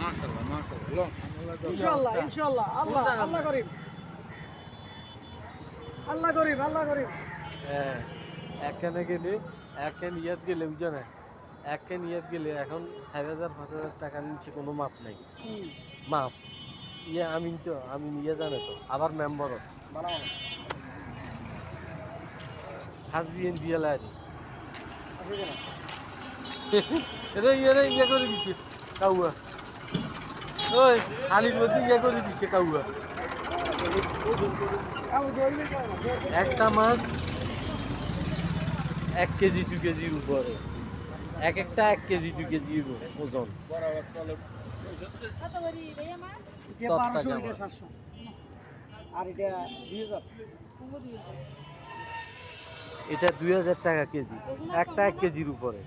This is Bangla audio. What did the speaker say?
মাশাআল্লাহ মাশাআল্লাহ। ইনশাআল্লাহ ইনশাআল্লাহ আল্লাহ আল্লাহ করিম। আল্লাহ করিম আল্লাহ করিম। একখানে গেলে একখান ইয়াত গেলে বুঝো না? একখান ইয়াত গেলে এখন চার হাজার পাঁচ হাজার টাকার নিচে কোনো মাপ নাই। মাপ? ইয়ে আমিন তো আমিন ইয়ে জানে তো আবার মেম্বারও। হাসবিয়েন দিয়ে লাগে এটা ইয়ে ইয়ে করে দিছে কাউয়া। ওই হালির মধ্যে ইয়ে করে দিছে কাউয়া একটা মাছ এক কেজি দু কেজির উপরে। এক একটা এক কেজি দু কেজির ওজন। এটা তত্তা 1200, কেমন? এটা 700 আর এটা 2000 এটা দুই হাজার টাকা কেজি। একটা এক কেজির উপরে।